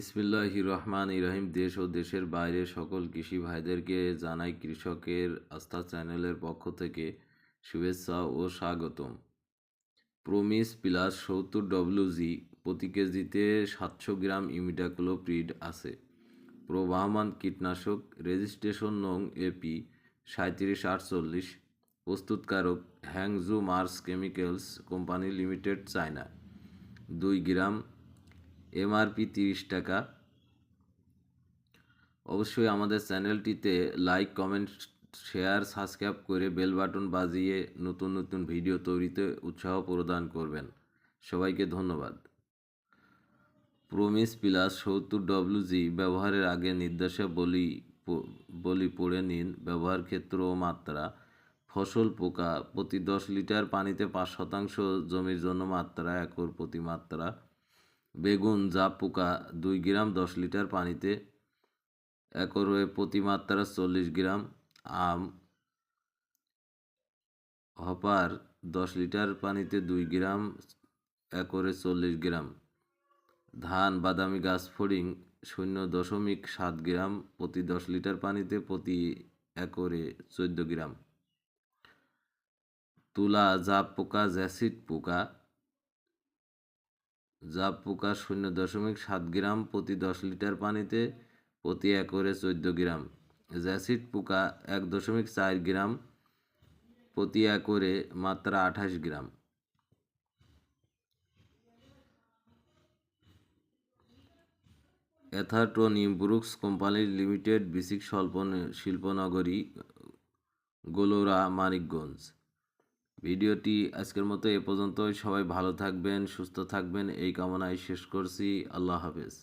ইসমিল্লাহ রহমান ইরাহিম দেশ ও দেশের বাইরে সকল কৃষি ভাইদেরকে জানাই কৃষকের আস্থা চ্যানেলের পক্ষ থেকে শুভেচ্ছা ও স্বাগতম। প্রমিস প্লাস সত্তর ডব্লিউজি প্রতি কেজিতে সাতশো গ্রাম ইমিডাক্লোপ্রিড আছে। প্রবাহমান কীটনাশক রেজিস্ট্রেশন নং এপি সাঁত্রিশ আটচল্লিশ। প্রস্তুতকারক Hangzhou Mars chemicals company limited, China. দুই গ্রাম এমআরপি তিরিশ টাকা। অবশ্যই আমাদের চ্যানেলটিতে লাইক কমেন্ট শেয়ার সাবস্ক্রাইব করে বেল বাটন বাজিয়ে নতুন নতুন ভিডিও তৈরিতে উৎসাহ প্রদান করবেন। সবাইকে ধন্যবাদ। প্রমিস প্লাস সত্তর ডব্লিউজি ব্যবহারের আগে নির্দেশাবলী বলি পড়ে নিন। ব্যবহার ক্ষেত্র ও মাত্রা। ফসল পোকা প্রতি দশ লিটার পানিতে পাঁচ শতাংশ জমির জন্য মাত্রা, একর প্রতি মাত্রা। বেগুন জাপ পোকা দুই গ্রাম, দশ লিটার পানিতে একরে প্রতি মাত্রা চল্লিশ গ্রাম, আম হপার দশ লিটার পানিতে দুই গ্রাম, একরে চল্লিশ গ্রাম, ধান, বাদামি গাছ, ফড়িং শূন্য দশমিক সাত গ্রাম, প্রতি দশ লিটার পানিতে প্রতি একরে চোদ্দ গ্রাম, তুলা জাপ পোকা, জ্যাসিড পোকা জাপ পোকা শূন্য দশমিক সাত গ্রাম প্রতি দশ লিটার পানিতে প্রতি একরে চোদ্দ গ্রাম। জ্যাসিড পোকা এক দশমিক চার গ্রাম প্রতি একরে মাত্রা আঠাশ গ্রাম। অ্যাথাটন ইমব্রুকস কোম্পানি লিমিটেড, বিসিক স্বল্প শিল্পনগরী, গোলোরা, মানিকগঞ্জ। ভিডিওটি আজকের মতো এ পর্যন্তই। সবাই ভালো থাকবেন, সুস্থ থাকবেন। এই কামনায় শেষ করছি। আল্লাহ হাফেজ।